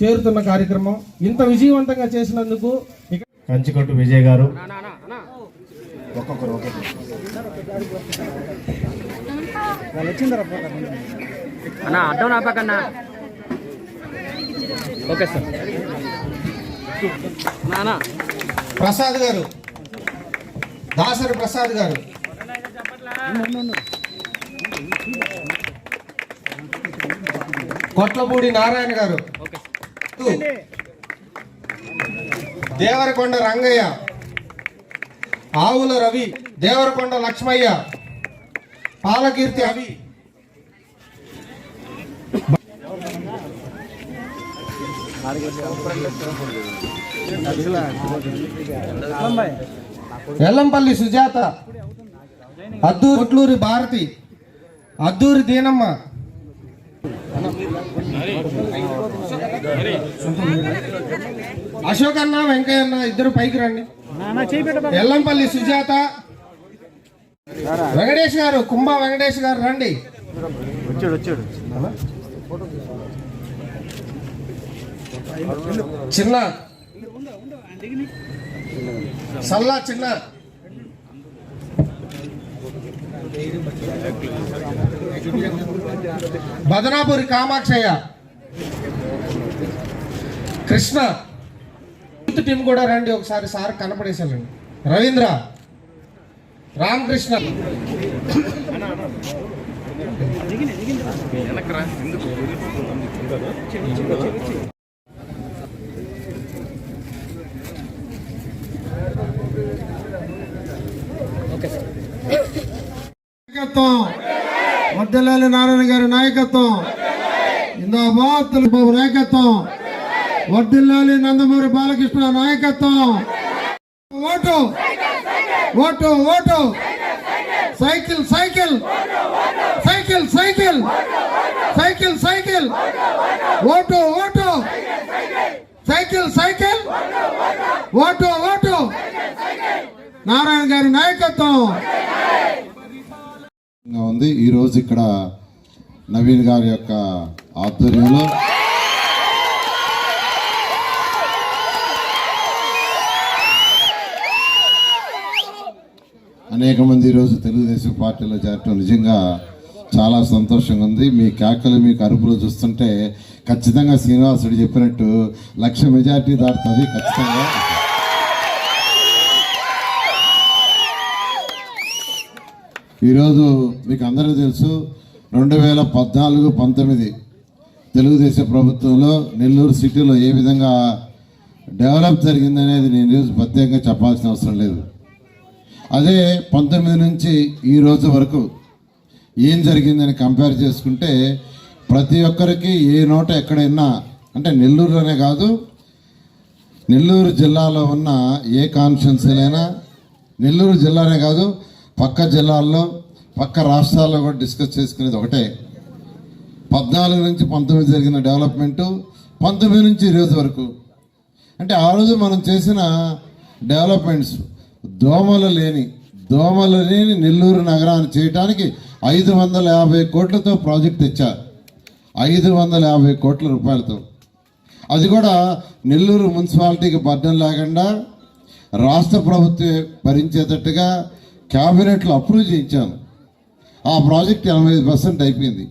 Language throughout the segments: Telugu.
చేరుతున్న కార్యక్రమం. ఇంత విజయవంతంగా చేసినందుకు ఇక కంచికొట్టు విజయ్ గారు. అన్నా అడ్డం నా పక్కన. Okay sir. నానా. ప్రసాద్ గారు. దాసరి ప్రసాద్ గారు. కొట్లపూడి నారాయణ గారు. దేవరకొండ రంగయ్య. ఆవుల రవి దేవరకొండ లక్ష్మయ్య. పాలకీర్తి అవి. వెల్లంపల్లి సుజాత. అద్దూరి కొట్లూరి భారతి. అద్దూరి దీనమ్మ. అశోక్ అన్న వెంకయ్య అన్న ఇద్దరు పైకి రండి. ఎల్లంపల్లి సుజాత. వెంకటేష్ గారు కుంభ వెంకటేష్ గారు రండి. వచ్చాడు వచ్చాడు చిన్న సల్లా చిన్న బదనాపురి కామాక్షయ్య. కృష్ణ. యూత్ టీం కూడా రండి ఒకసారి సార్ కనపడేసాలండి రవీంద్ర. రామకృష్ణ. నాయకత్వం. వడ్డెల్లాలి నారాయణ గారి నాయకత్వం. ఇందాబాద్ బాబు నాయకత్వం. వడ్డిల్లాలి నందమూరి బాలకృష్ణ నాయకత్వం. Vote. Vote vote. Cycle cycle. Cycle cycle. Cycle cycle. Vote vote. Cycle cycle. Vote vote. Narayana గారి నాయకత్వం. ఉంది. ఈరోజు ఇక్కడ నవీన్ గారి యొక్క ఆధ్వర్యంలో అనేక మంది ఈరోజు తెలుగుదేశం పార్టీలో చేరటం నిజంగా చాలా సంతోషంగా ఉంది. మీ కేకలు మీకు అరుపులు చూస్తుంటే ఖచ్చితంగా శ్రీనివాసుడు చెప్పినట్టు లక్ష మెజార్టీ దాటుతుంది ఖచ్చితంగా. ఈరోజు మీకు అందరికీ తెలుసు రెండు వేల పద్నాలుగు పంతొమ్మిది తెలుగుదేశం ప్రభుత్వంలో నెల్లూరు సిటీలో ఏ విధంగా డెవలప్ జరిగిందనేది నేను ఈరోజు ప్రత్యేకంగా చెప్పాల్సిన అవసరం లేదు. అదే పంతొమ్మిది నుంచి ఈ రోజు వరకు ఏం జరిగిందని కంపేర్ చేసుకుంటే ప్రతి ఒక్కరికి ఏ నోట ఎక్కడైనా అంటే నెల్లూరులోనే కాదు నెల్లూరు జిల్లాలో ఉన్న ఏ కాన్స్టిట్యున్సీలైనా నెల్లూరు జిల్లానే కాదు పక్క జిల్లాల్లో పక్క రాష్ట్రాల్లో కూడా డిస్కస్ చేసుకునేది ఒకటే. పద్నాలుగు నుంచి పంతొమ్మిది జరిగిన డెవలప్మెంటు పంతొమ్మిది నుంచి ఈరోజు వరకు. అంటే ఆ రోజు మనం చేసిన డెవలప్మెంట్స్ దోమలు లేని దోమలు లేని నెల్లూరు నగరాన్ని చేయడానికి ఐదు వందల యాభై కోట్లతో ప్రాజెక్ట్ తెచ్చారు. ఐదు వందల యాభై కోట్ల రూపాయలతో. అది కూడా నెల్లూరు మున్సిపాలిటీకి బడ్డం లేకుండా రాష్ట్ర ప్రభుత్వం భరించేటట్టుగా క్యాబినెట్లో అప్రూవ్ చేయించాను. ఆ ప్రాజెక్ట్ ఎనభై ఐదు పర్సెంట్ అయిపోయింది.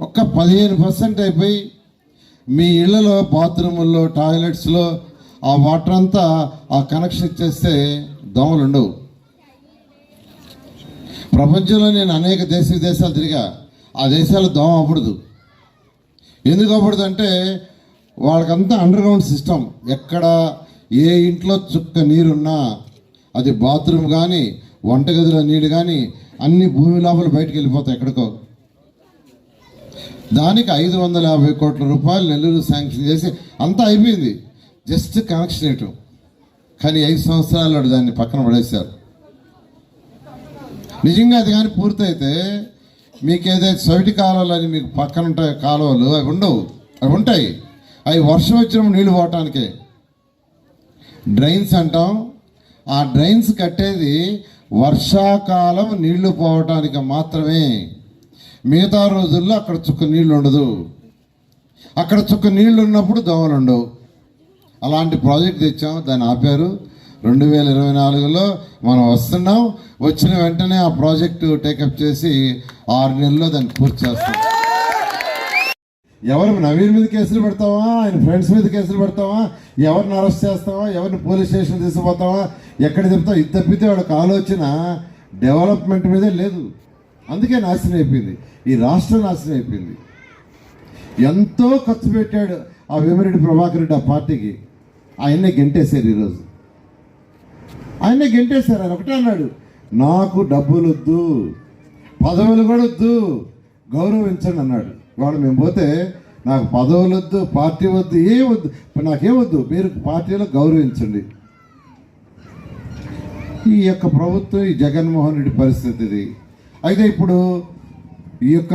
ఒక్క పదిహేను పర్సెంట్ అయిపోయి మీ ఇళ్ళలో బాత్రూముల్లో టాయిలెట్స్లో ఆ వాటర్ అంతా ఆ కనెక్షన్ ఇచ్చేస్తే దోమలు ఉండవు ప్రపంచంలో నేను అనేక దేశ విదేశాలు తిరిగా ఆ దేశాలు దోమ అవ్వడదు ఎందుకు అవ్వడదు అంటే వాళ్ళకంతా అండర్ గ్రౌండ్ సిస్టమ్ ఎక్కడ ఏ ఇంట్లో చుక్క నీరున్నా అది బాత్రూమ్ కానీ వంటగదిలో నీళ్ళు కానీ అన్ని భూమి లోపల బయటకు వెళ్ళిపోతాయి ఎక్కడికో. దానికి ఐదు వందల యాభై కోట్ల రూపాయలు నెల్లూరు శాంక్షన్ చేసి అంతా అయిపోయింది. జస్ట్ కనెక్షన్ ఇవ్వటం కానీ ఐదు సంవత్సరాలు దాన్ని పక్కన పడేశారు. నిజంగా అది కానీ పూర్తయితే మీకు ఏదైతే సొవిటి కాలువలు అని మీకు పక్కన ఉంటాయి కాలువలు అవి ఉండవు. అవి ఉంటాయి. అవి వర్షం వచ్చినప్పుడు నీళ్ళు పోవటానికే. డ్రైన్స్ అంటాం. ఆ డ్రైన్స్ కట్టేది వర్షాకాలం నీళ్ళు పోవటానికి మాత్రమే. మిగతా రోజుల్లో అక్కడ చుక్క నీళ్ళు ఉండదు. అక్కడ చుక్క నీళ్ళు ఉన్నప్పుడు దోమలు ఉండవు. అలాంటి ప్రాజెక్ట్ తెచ్చాం దాన్ని ఆపారు. రెండు వేల ఇరవై నాలుగులో మనం వస్తున్నాం. వచ్చిన వెంటనే ఆ ప్రాజెక్టు టేకప్ చేసి ఆరు నెలల్లో దాన్ని పూర్తి చేస్తాం. ఎవరు నవీన్ మీద కేసులు పెడతావా? ఆయన ఫ్రెండ్స్ మీద కేసులు పెడతావా? ఎవరిని అరెస్ట్ చేస్తావా? ఎవరిని పోలీస్ స్టేషన్ తీసుకుపోతావా? ఎక్కడ తిప్పుతావు? ఇది తప్పితే వాడికి ఆలోచన డెవలప్మెంట్ మీదే లేదు. అందుకే నాశనం అయిపోయింది. ఈ రాష్ట్రం నాశనం అయిపోయింది. ఎంతో ఖర్చు పెట్టాడు ఆ వేమిరెడ్డి ప్రభాకర్ రెడ్డి ఆ పార్టీకి. ఆయన్నే గెంటేశారు ఈరోజు. ఆయన్నే గెంటేశారు ఆయన ఒకటే అన్నాడు నాకు డబ్బులు వద్దు పదవులు కూడా వద్దు గౌరవించండి అన్నాడు. వాడు మేము పోతే నాకు పదవులు వద్దు పార్టీ వద్దు ఏ వద్దు నాకేమొద్దు మీరు పార్టీలో గౌరవించండి. ఈ యొక్క ప్రభుత్వం ఈ జగన్మోహన్ రెడ్డి పరిస్థితి ఇది. అయితే ఇప్పుడు ఈ యొక్క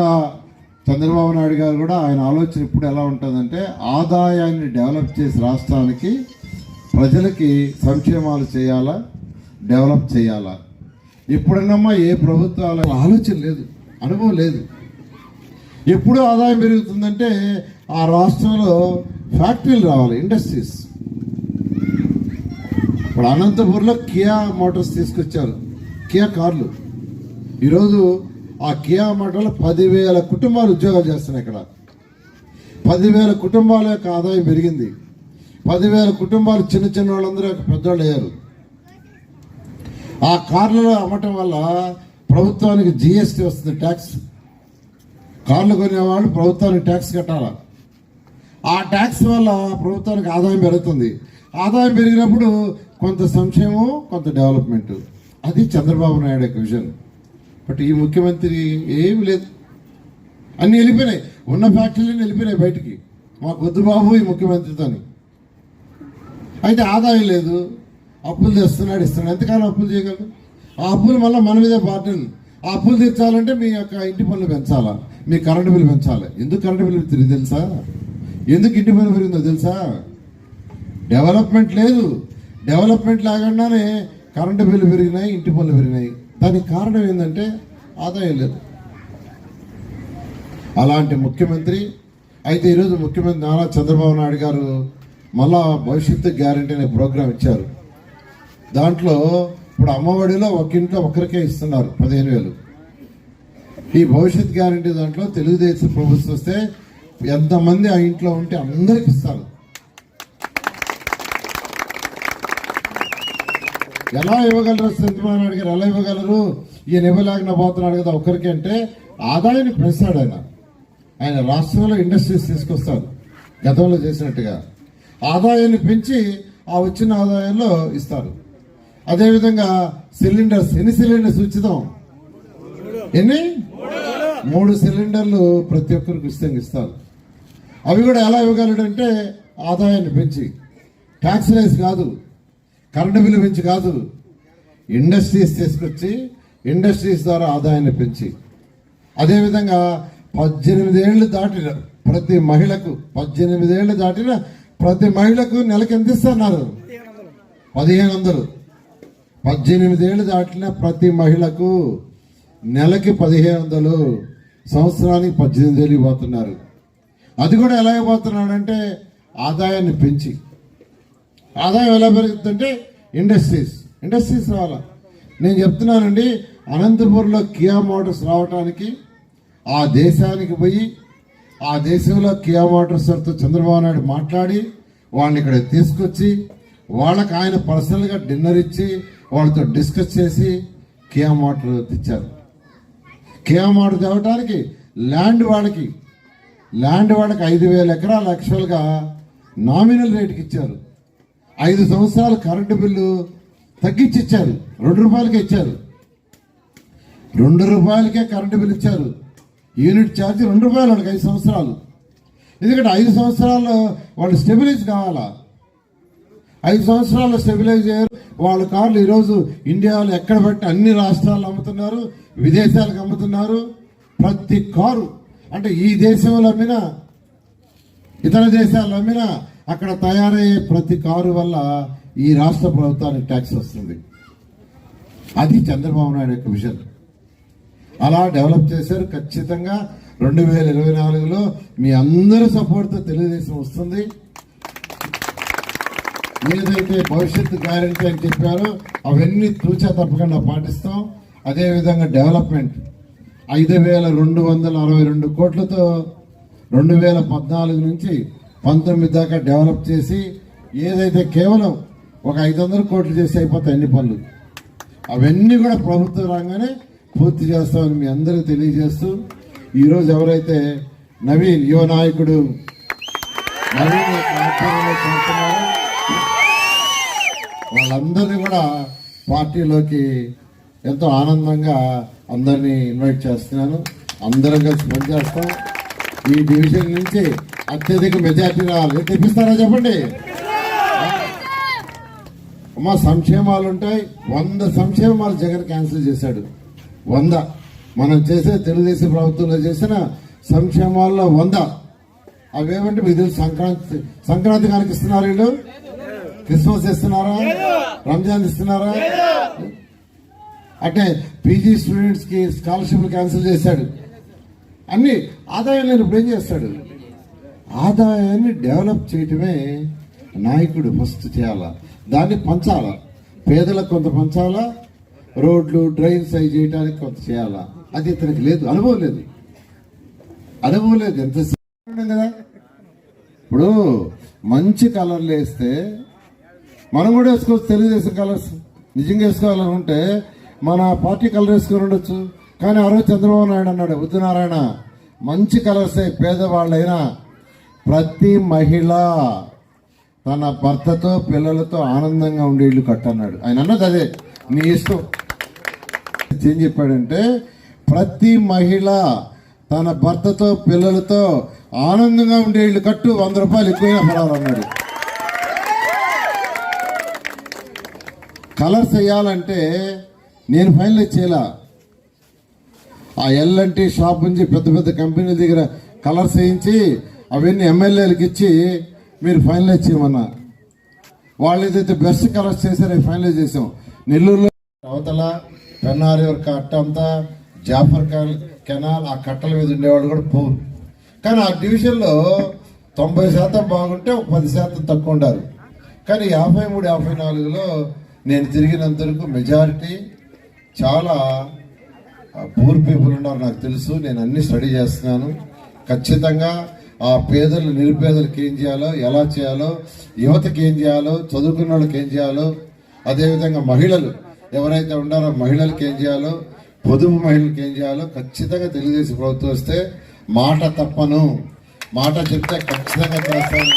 చంద్రబాబు నాయుడు గారు కూడా ఆయన ఆలోచన ఇప్పుడు ఎలా ఉంటుందంటే ఆదాయాన్ని డెవలప్ చేసి రాష్ట్రానికి ప్రజలకి సంక్షేమాలు చేయాలా డెవలప్ చేయాలా? ఎప్పుడన్నమ్మా ఏ ప్రభుత్వాల ఆలోచన లేదు అనుభవం లేదు. ఎప్పుడు ఆదాయం పెరుగుతుందంటే ఆ రాష్ట్రంలో ఫ్యాక్టరీలు రావాలి ఇండస్ట్రీస్. ఇప్పుడు అనంతపూర్లో కియా మోటార్స్ తీసుకొచ్చారు కియా కార్లు. ఈరోజు ఆ కియా మోటార్లో పదివేల కుటుంబాలు ఉద్యోగాలు చేస్తున్నాయి ఇక్కడ. పదివేల కుటుంబాల యొక్క ఆదాయం పెరిగింది. పదివేల కుటుంబాలు చిన్న చిన్న వాళ్ళందరూ పెద్దవాళ్ళు అయ్యారు. ఆ కార్లలో అమ్మటం వల్ల ప్రభుత్వానికి జిఎస్టీ వస్తుంది ట్యాక్స్. కార్లు కొనేవాళ్ళు ప్రభుత్వానికి ట్యాక్స్ కట్టాలి? ఆ ట్యాక్స్ వల్ల ప్రభుత్వానికి ఆదాయం పెరుగుతుంది. ఆదాయం పెరిగినప్పుడు కొంత సంక్షేమం కొంత డెవలప్మెంట్. అది చంద్రబాబు నాయుడు యొక్క విజన్. బట్ ఈ ముఖ్యమంత్రి ఏం లేదు. అన్నీ వెళ్ళిపోయినాయి. ఉన్న ఫ్యాక్టరీలన్నీ వెళ్ళిపోయినాయి బయటికి. మా వద్దు బాబు ఈ ముఖ్యమంత్రితోని. అయితే ఆదాయం లేదు. అప్పులు తెస్తున్నాడు ఇస్తున్నాడు. ఎంతకాలం అప్పులు చేయగలరు ఆ అప్పులు మళ్ళీ మన మీదే బాధ్యత ఆ అప్పులు తీర్చాలంటే మీ యొక్క ఇంటి పనులు పెంచాలా? మీ కరెంటు బిల్లు పెంచాలి? ఎందుకు కరెంటు బిల్లు తిరిగి తెలుసా? ఎందుకు ఇంటి పన్ను పెరిగిందో తెలుసా? డెవలప్మెంట్ లేదు. డెవలప్మెంట్ లేకుండానే కరెంటు బిల్లు పెరిగినాయి ఇంటి పన్ను పెరిగినాయి. దానికి కారణం ఏంటంటే ఆదాయం లేదు. అలాంటి ముఖ్యమంత్రి అయితే ఈరోజు ముఖ్యమంత్రి నారా చంద్రబాబు నాయుడు గారు మళ్ళా భవిష్యత్తు గ్యారంటీ అనే ప్రోగ్రాం ఇచ్చారు. దాంట్లో ఇప్పుడు అమ్మఒడిలో ఒక ఇంట్లో ఒకరికే ఇస్తున్నారు పదిహేను వేలు. ఈ భవిష్యత్ గ్యారంటీ దాంట్లో తెలుగుదేశం ప్రభుత్వం వస్తే ఎంతమంది ఆ ఇంట్లో ఉంటే అందరికి ఇస్తారు. ఎలా ఇవ్వగలరు చంద్రబాబు నాయుడు గారు ఎలా ఇవ్వగలరు? ఈయన ఇవ్వలేకుండా పోతున్నాడు కదా ఒక్కరికి అంటే ఆదాయాన్ని పెంచాడు ఆయన. ఆయన రాష్ట్రంలో ఇండస్ట్రీస్ తీసుకొస్తారు గతంలో చేసినట్టుగా. ఆదాయాన్ని పెంచి ఆ వచ్చిన ఆదాయంలో ఇస్తారు అదేవిధంగా సిలిండర్స్ ఎన్ని సిలిండర్స్ ఉచితం? ఎన్ని? మూడు సిలిండర్లు ప్రతి ఒక్కరికి ఉచితంగా ఇస్తారు అవి కూడా ఎలా ఇవ్వగలడంటే ఆదాయాన్ని పెంచి. ట్యాక్స్ రైస్ కాదు. కరెంటు బిల్లు పెంచి కాదు. ఇండస్ట్రీస్ తీసుకొచ్చి ఇండస్ట్రీస్ ద్వారా ఆదాయాన్ని పెంచి. అదేవిధంగా పద్దెనిమిదేళ్ళు దాటిన ప్రతి మహిళకు పద్దెనిమిదేళ్ళు దాటిన ప్రతి మహిళకు నెలకి ఎంత ఇస్తున్నారు? పదిహేను వందలు. పద్దెనిమిదేళ్ళు దాటిన ప్రతి మహిళకు నెలకి పదిహేను వందలు. సంవత్సరానికి పద్దెనిమిది వేలు ఇవ్వబోతున్నారు. అది కూడా ఎలా ఇవ్వబోతున్నాడంటే ఆదాయాన్ని పెంచి. ఆదాయం ఎలా పెరుగుతుందంటే ఇండస్ట్రీస్ ఇండస్ట్రీస్ రావాలా? నేను చెప్తున్నానండి అనంతపూర్లో కియా మోటార్స్ రావడానికి ఆ దేశానికి పోయి ఆ దేశంలో కియా మోటార్స్తో చంద్రబాబు నాయుడు మాట్లాడి వాళ్ళని ఇక్కడ తీసుకొచ్చి వాళ్ళకి ఆయన పర్సనల్గా డిన్నర్ ఇచ్చి వాళ్ళతో డిస్కస్ చేసి కియా మోటార్ తెచ్చారు. కియా మోటార్ తేవటానికి ల్యాండ్ వాళ్ళకి ల్యాండ్ వాళ్ళకి ఐదు వేల ఎకరాలు యాక్చువల్గా నామినల్ రేటుకి ఇచ్చారు. ఐదు సంవత్సరాలు కరెంటు బిల్లు తగ్గించి ఇచ్చారు. రెండు రూపాయలకే ఇచ్చారు. రెండు రూపాయలకే కరెంటు బిల్లు ఇచ్చారు. యూనిట్ ఛార్జ్ రెండు రూపాయలు వాళ్ళకి ఐదు సంవత్సరాలు. ఎందుకంటే ఐదు సంవత్సరాల్లో వాళ్ళు స్టెబిలైజ్ కావాలా? ఐదు సంవత్సరాల్లో స్టెబిలైజ్ అయ్యారు. వాళ్ళ కార్లు ఈరోజు ఇండియాలో ఎక్కడ పెట్టి అన్ని రాష్ట్రాలు అమ్ముతున్నారు విదేశాలకు అమ్ముతున్నారు. ప్రతి కారు అంటే ఈ దేశంలో అమ్మినా ఇతర దేశాల్లో మీద అక్కడ తయారయ్యే ప్రతి కారు వల్ల ఈ రాష్ట్ర ప్రభుత్వానికి ట్యాక్స్ వస్తుంది. అది చంద్రబాబు నాయుడు యొక్క విజన్ అలా డెవలప్ చేశారు. ఖచ్చితంగా రెండు వేల ఇరవై నాలుగులో మీ అందరి సపోర్ట్తో తెలుగుదేశం వస్తుంది. ఏదైతే భవిష్యత్తు గ్యారంటీ అని చెప్పారో అవన్నీ తూచా తప్పకుండా పాటిస్తాం. అదేవిధంగా డెవలప్మెంట్ ఐదు వేల రెండు వందల అరవై రెండు కోట్లతో రెండు వేల పద్నాలుగు నుంచి పంతొమ్మిది దాకా డెవలప్ చేసి ఏదైతే కేవలం ఒక ఐదు వందల కోట్లు చేసి అయిపోతాయి అన్ని పనులు. అవన్నీ కూడా ప్రభుత్వం రాగానే పూర్తి చేస్తామని మీ అందరికీ తెలియజేస్తూ ఈరోజు ఎవరైతే నవీన్ యువ నాయకుడు నవీన్ చేస్తున్నారో వాళ్ళందరినీ కూడా పార్టీలోకి ఎంతో ఆనందంగా అందరినీ ఇన్వైట్ చేస్తున్నాను. అందరం కలిసి పనిచేస్తాం. ఈ డివిజన్ నుంచి అత్యధిక మెజార్టీ రావాలి. తెప్పిస్తారా చెప్పండి? అమ్మ సంక్షేమాలు ఉంటాయి. వంద సంక్షేమాలు జగన్ క్యాన్సిల్ చేశాడు. వంద. మనం చేసే తెలుగుదేశం ప్రభుత్వంలో చేసిన సంక్షేమాల్లో వంద. అవేమంటే మీకు తెలుసు సంక్రాంతి సంక్రాంతి కనుక ఇస్తున్నారు వీళ్ళు? క్రిస్మస్ ఇస్తున్నారా? రంజాన్ ఇస్తున్నారా? అంటే పీజీ స్టూడెంట్స్కి స్కాలర్షిప్ క్యాన్సిల్ చేశాడు. అన్ని ఆదాయం లేని ఇప్పుడు ఏం చేస్తాడు? ఆదాయాన్ని డెవలప్ చేయటమే నాయకుడు ఫస్ట్ చేయాలా? దాన్ని పంచాలా? పేదలకు కొంత పంచాలా? రోడ్లు డ్రైన్స్ అవి చేయడానికి కొంత చేయాలా? అది ఇతనికి లేదు అనుభవం లేదు. అనుభవం లేదు ఎంత కదా? ఇప్పుడు మంచి కలర్లు వేస్తే మనం కూడా వేసుకోవచ్చు తెలుగుదేశం కలర్స్. నిజంగా వేసుకోవాలనుకుంటే మన పార్టీ కలర్ వేసుకొని ఉండొచ్చు. కానీ ఆ రోజు చంద్రబాబు నాయుడు అన్నాడు బుద్ధనారాయణ మంచి కలర్స్ పేదవాళ్ళైనా ప్రతి మహిళ తన భర్తతో పిల్లలతో ఆనందంగా ఉండే ఇల్లు కట్టన్నాడు. ఆయన అన్నది అదే మీ ఇష్టం. ఏం చెప్పాడంటే ప్రతి మహిళ తన భర్తతో పిల్లలతో ఆనందంగా ఉండే ఇల్లు కట్టు వంద రూపాయలు ఎక్కువైనా పడాలన్నాడు కలర్స్ వేయాలంటే నేను ఫైనలైజ్ చేయాల? ఆ ఎల్ఎన్టీ షాప్ నుంచి పెద్ద పెద్ద కంపెనీల దగ్గర కలర్స్ వేయించి అవన్నీ ఎమ్మెల్యేలకు ఇచ్చి మీరు ఫైనలైజ్ చేయమన్నా. వాళ్ళు ఏదైతే బెస్ట్ కలర్స్ చేశారో ఫైనలైజ్ చేసాం. నెల్లూరులో అవతల పెన్నారి యొక్క అట్ట అంతా జాఫర్ కెనాల్ ఆ కట్టల మీద ఉండేవాళ్ళు కూడా పోరు కానీ ఆ డివిజన్లో తొంభై శాతం బాగుంటే ఒక పది శాతం తక్కువ ఉండారు కానీ యాభై మూడు యాభై నాలుగులో నేను తిరిగినంత వరకు మెజారిటీ చాలా పూర్ పీపుల్ ఉన్నారు నాకు తెలుసు. నేను అన్ని స్టడీ చేస్తున్నాను. ఖచ్చితంగా ఆ పేదలు నిరుపేదలకు ఏం చేయాలో ఎలా చేయాలో యువతకి ఏం చేయాలో చదువుకున్న వాళ్ళకి ఏం చేయాలో అదేవిధంగా మహిళలు ఎవరైతే ఉన్నారో మహిళలకు ఏం చేయాలో పొదుపు మహిళలకు ఏం చేయాలో ఖచ్చితంగా తెలుగుదేశం ప్రభుత్వం వస్తే మాట తప్పను. మాట చెప్తే ఖచ్చితంగా చేస్తాను